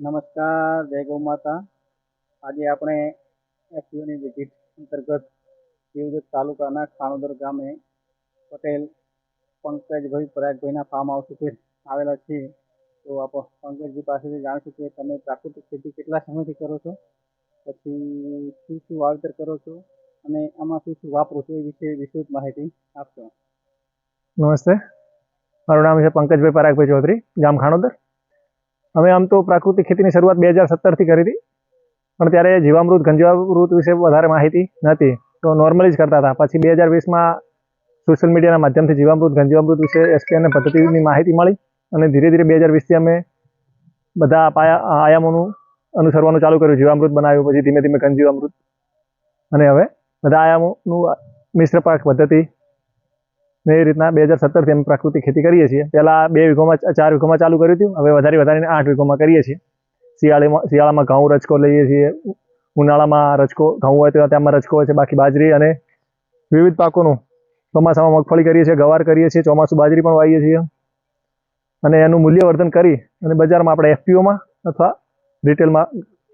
નમસ્કાર, જય ગૌ માતા. આજે આપણે એફસીઓની વિઝિટ અંતર્ગત દેવદત્ત તાલુકાના ખાણોદર ગામે પટેલ પંકજભાઈ પરાગભાઈના ફાર્મ હાઉસ ઉપર આવેલા છીએ. તો આપ પંકજભાઈ પાસેથી જાણશું કે તમે પ્રાકૃતિક ખેતી કેટલા સમયથી કરો છો? પછી શું શું વાવેતર કરો છો? અને આમાં શું શું વાપરો છો એ વિશે વિસ્તૃત માહિતી આપશો. નમસ્તે. મારું નામ છે પંકજભાઈ પરાગભાઈ ચૌધરી, ગામ ખાણોદર. અમે આમ તો પ્રાકૃતિક ખેતીની શરૂઆત બે હજાર સત્તરથી કરી હતી. પણ ત્યારે જીવામૃત ગંજવામૃત વિશે વધારે માહિતી નહોતી. તો નોર્મલી જ કરતા હતા. પછી બે હજાર વીસમાં સોશિયલ મીડિયાના માધ્યમથી જીવામૃત ગંજવામૃત વિશે એસકે અને પદ્ધતિની માહિતી મળી અને ધીરે ધીરે બે હજાર વીસથી અમે બધા પાયા આયામોનું અનુસરવાનું ચાલુ કર્યું. જીવામૃત બનાવ્યું, પછી ધીમે ધીમે ગંજીવામૃત અને હવે બધા આયામોનું મિશ્ર પાક, પદ્ધતિ ને એ રીતના બે હજાર સત્તરથી અમે પ્રાકૃતિક ખેતી કરીએ છીએ. પહેલાં બે વીઘોમાં ચાર વીઘોમાં ચાલુ કર્યું હતું. હવે વધારે વધારીને આઠ વીઘોમાં કરીએ છીએ. શિયાળીમાં, શિયાળામાં ઘઉં રચકો લઈએ છીએ. ઉનાળામાં રચકો ઘઉં હોય તો તેમાં રચકો હોય છે, બાકી બાજરી અને વિવિધ પાકોનું ચોમાસામાં મગફળી કરીએ છીએ, ગવાર કરીએ છીએ, ચોમાસું બાજરી પણ વાવીએ છીએ. અને એનું મૂલ્યવર્ધન કરી અને બજારમાં આપણે એફપીઓમાં અથવા રિટેલમાં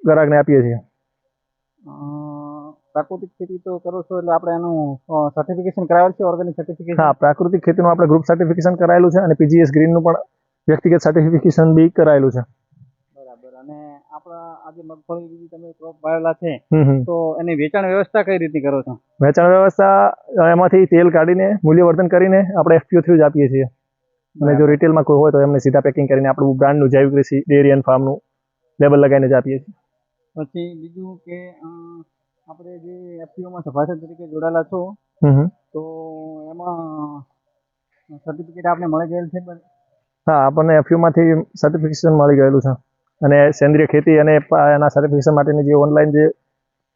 ગ્રાહકને આપીએ છીએ. પ્રાકૃતિક ખેતી તો કરો છો એટલે આપણે એનું સર્ટિફિકેશન કરાવેલ છે ઓર્ગેનિક સર્ટિફિકેશન હા પ્રાકૃતિક ખેતીનું આપણે ગ્રુપ સર્ટિફિકેશન કરાયેલું છે અને પીજીએસ ગ્રીનનું પણ વ્યક્તિગત સર્ટિફિકેશન બી કરાયેલું છે. બરાબર. અને આપણા આજે મગફળી તમે ક્રોપ વાવેલા છે તો એની વેચાણ વ્યવસ્થા કઈ રીતે કરો છો? વેચાણ વ્યવસ્થા એમાંથી તેલ કાઢીને મૂલ્યવર્ધન કરીને આપણે એફપીઓ થ્રુ જ આપીએ છીએ. અને જો રિટેલમાં કોઈ હોય તો એમને સીધા પેકિંગ કરીને આપણું બ્રાન્ડનું જૈવિક કૃષિ ડેરી એન્ડ ફાર્મનું લેબલ લગાવીને જ આપીએ છીએ. પછી બીજું કે આપણે જે એફપીઓમાં સભાસદ તરીકે જોડાયેલા છો. તો એમાં સર્ટિફિકેટ આપણે મળી ગયેલ છે પણ હા આપણને એફયુમાંથી સર્ટિફિકેશન મળી ગયેલું છે. અને સેન્દ્રિય ખેતી અને એના સર્ટિફિકેશન માટેની જે ઓનલાઈન જે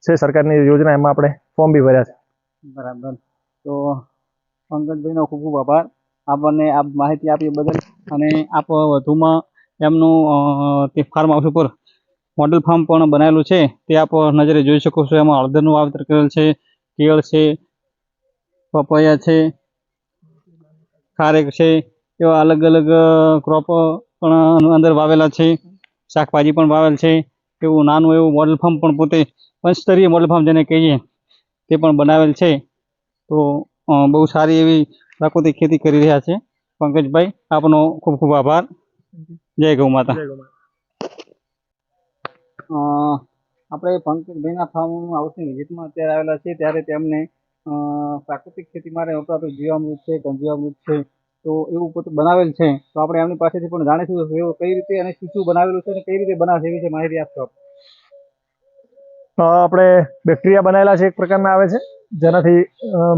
છે સરકારની યોજના એમાં આપણે ફોર્મ બી ભર્યા છે. બરાબર. તો પંકજભાઈનો ખૂબ ખૂબ આભાર. આપણને આ માહિતી આપી બદલ અને આપ વધુમાં એમનું તે ફાર્મ હાઉસ ઉપર મોડેલ ફાર્મ પણ બનાવેલું છે. તે આપ નજરે જોઈ શકો છો. એમાં હળદરનું વાવેતર કરેલ છે કેળ છે પપૈયા છે ખારેક છે એવા અલગ અલગ ક્રોપ પણ અંદર વાવેલા છે. શાકભાજી પણ વાવેલ છે. એવું નાનું એવું મોડેલ ફાર્મ પણ પોતે પંચસ્તરીય મોડેલ ફાર્મ જેને કહીએ તે પણ બનાવેલ છે. તો બહુ સારી એવી પ્રાકૃતિક ખેતી કરી રહ્યા છે. પંકજભાઈ આપનો ખૂબ ખૂબ આભાર. જય ગૌ માતા. આપણે પંકજભાઈના ફાર્મ હાઉસની વિઝિટમાં અત્યારે આવેલા છીએ ત્યારે તેમને પ્રાકૃતિક ખેતી માટે વપરાતું જીવામૃત છે, ગંજીવામૃત છે, તો એવું પોતે બનાવેલ છે. તો આપણે એમની પાસેથી પણ જાણીશું એવો કઈ રીતે અને શું શું બનાવેલું છે અને કઈ રીતે બનાવશે છે માહિતી આપશો આપણે બેક્ટેરિયા બનાવેલા છે, એક પ્રકારના આવે છે, જેનાથી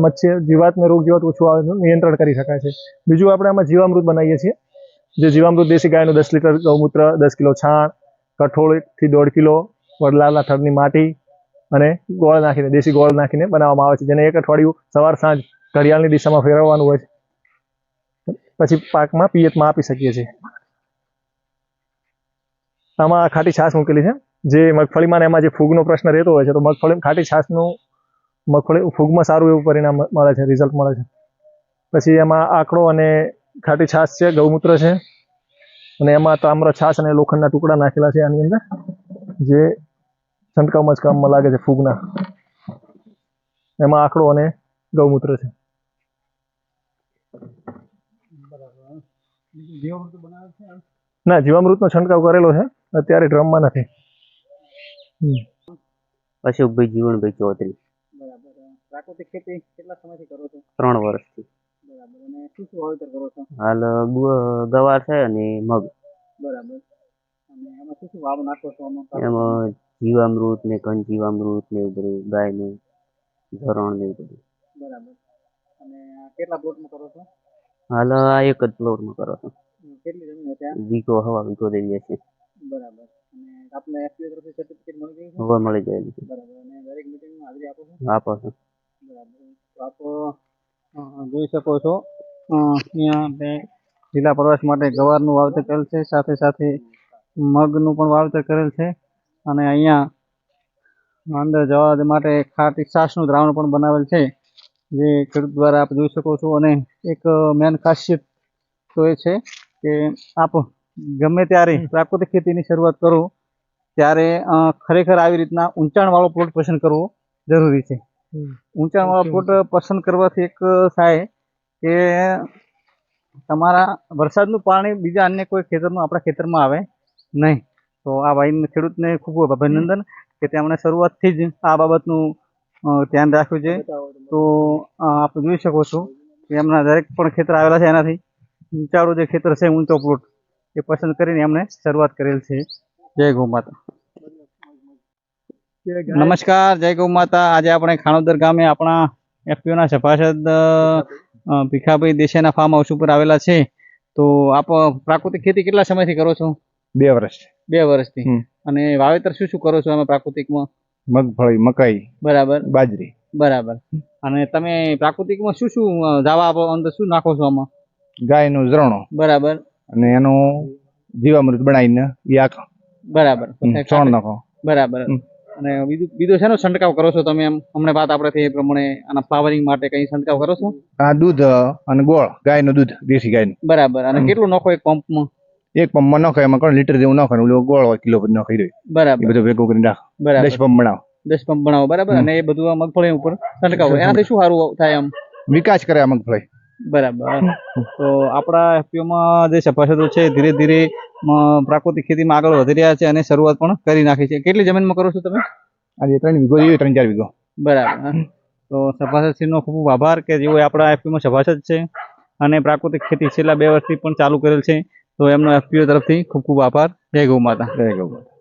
મચ્છી જીવાતને રોગ જીવાત ઓછું આવે નિયંત્રણ કરી શકાય છે. બીજું આપણે આમાં જીવામૃત બનાવીએ છીએ, જે જીવામૃત દેશી ગાયનું દસ લીટર ગૌમૂત્ર, દસ કિલો છાણ કઠોળથી દોઢ કિલો વડલાલા થડની માટી અને ગોળ નાખીને, દેશી ગોળ નાખીને બનાવવામાં આવે છે, જેને એક અઠવાડિયું સવાર સાંજ ઘડિયાળની દિશામાં ફેરવવાનું હોય છે. પછી પાકમાં પિયતમાં આપી શકીએ છીએ. આમાં ખાટી છાશ મૂકેલી છે. જે મગફળીમાં એમાં જે ફૂગનો પ્રશ્ન રહેતો હોય છે, તો મગફળી, ખાટી છાશનું મગફળી, ફૂગમાં સારું એવું પરિણામ મળે છે રિઝલ્ટ મળે છે. પછી એમાં આંકડો અને ખાટી છાશ છે, ગૌમૂત્ર છે. અને એમાં તામ્ર છાશ અને લોખંડના ટુકડા નાખેલા છે આની અંદર જે છંટકાવ મચકામમાં લાગે છે ફૂગના. એમાં આંકડો અને ગૌમૂત્ર છે. નો ના જીવામૃતનો છંટકાવ કરેલો છે અત્યારે ડ્રમમાં નથી. અશોકભાઈ જીવનભાઈ ચૌધરી. બરાબર. પ્રાકૃતિક ખેતી કેટલા સમયથી કરો છો? ત્રણ વર્ષથી. શું શું વાવેતર કરો છો હાલ ગવાર છે અને મગ. બરાબર અને એમાં શું શું વાવ નાખો છો એમાં જીવામૃત ને ઘન જીવામૃત ને એવું બધું ગાય ને ધરણ ને એવું બધું. બરાબર અને કેટલા પ્લોટમાં કરો છો હાલ આ એક જ પ્લોટમાં કરો છો. કેટલી જમીન છે વીઘો હવા વીઘો દેવી છે બરાબર અને આપને એફપીઓ તરફથી સર્ટિફિકેટ મળી ગયું છે હવા મળી ગયેલું છે બરાબર. અને દરેક મીટિંગમાં હાજરી આપો છો? આપો છો. બરાબર. તો આપ જોઈ શકો છો. અહીંયા આપણે જિલ્લા પ્રવાસ માટે ગવારનું વાવેતર કરેલ છે. સાથે સાથે મગનું પણ વાવેતર કરેલ છે. અને અહીંયા અંદર જવા માટે ખાટી છાશનું દ્રાવણ પણ બનાવેલ છે જે ખેડૂત દ્વારા આપ જોઈ શકો છો. અને એક મેન ખાસિયત તો એ છે કે આપ ગમે ત્યારે પ્રાકૃતિક ખેતીની શરૂઆત કરો ત્યારે ખરેખર આવી રીતના ઊંચાણવાળો પ્લોટ પસંદ કરવો જરૂરી છે. ઊંચાણવાળો પ્લોટ પસંદ કરવાથી એક થાય કે તમારા વરસાદનું પાણી બીજા અન્ય કોઈ ખેતરમાં આપણા ખેતરમાં આવે નહીં. તો આ ભાઈ ખેડૂતને ખૂબ ખૂબ અભિનંદન કે તેમણે શરૂઆતથી જ આ બાબતનું ધ્યાન રાખ્યું છે. તો આપ જોઈ શકો છો કે એમના દરેક પણ ખેતર આવેલા છે એનાથી. ઊંચાળું જે ખેતર છે ઊંચો પ્લોટ એ પસંદ કરીને એમણે શરૂઆત કરેલ છે. જય ગૌ માતા. નમસ્કાર જય ગૌ માતા. આજે આપણે ખાણોદર ગામે આપણા એફપીઓના સભાસદ ભીખાભાઈ દેસાઈના ફાર્મ હાઉસ ઉપર આવેલા છે. તો આપ પ્રાકૃતિક ખેતી કેટલા સમયથી કરો છો? બે વર્ષ બે વર્ષથી. અને વાવેતર શું શું કરો છો અમે પ્રાકૃતિકમાં? મગફળી મકાઈ બરાબર. બાજરી. બરાબર. અને તમે પ્રાકૃતિકમાં શું શું દાવા આપો અંદર શું નાખો છો આમાં? ગાયનું ઝરણો. બરાબર. અને એનું જીવામૃત બનાવીને યાક બરાબર. નાખો. બરાબર. અને બીજું બીજો શેનો છંટકાવ કરો છો તમે એમ? હમણાં વાત આપણે થઈ એ પ્રમાણે આના ફ્લાવરિંગ માટે કઈ છંટકાવ કરો છો? આ દૂધ અને ગોળ ગાયનું દૂધ દેશી ગાયનું. બરાબર. અને. કેટલું નાખો એક પંપમાં? એક પંપમાં નાખે એમાં કોણ લીટર જેવું નખાય ઓલું ગોળ હોય કિલો બધું નાખી દે બરાબર. બધું ભેગું કરી રાખ બરાબર. દસ પંપ બનાવો. દસ પંપ બનાવો બરાબર. અને એ બધું આ મગફળી ઉપર છંટકાવ એનાથી શું સારું થાય આમ? વિકાસ કરે આ મગફળી. બરાબર. તો આપણા એફપીઓમાં જે સભાસદો છે ધીરે ધીરે પ્રાકૃતિક ખેતીમાં આગળ વધી રહ્યા છે અને શરૂઆત પણ કરી નાખી છે. કેટલી જમીનમાં કરો છો તમે? આજે ત્રણ વીઘો જોઈએ ત્રણ ચાર વીઘો. બરાબર તો સભાસદશ્રીનો ખૂબ ખૂબ આભાર કે જેઓ આપણા એફપીમાં સભાસદ છે અને પ્રાકૃતિક ખેતી છેલ્લા બે વર્ષથી પણ ચાલુ કરેલ છે. તો એમનો એફપીઓ તરફથી ખૂબ ખૂબ આભાર. જય ગૌ માતા. જય ગૌ માતા.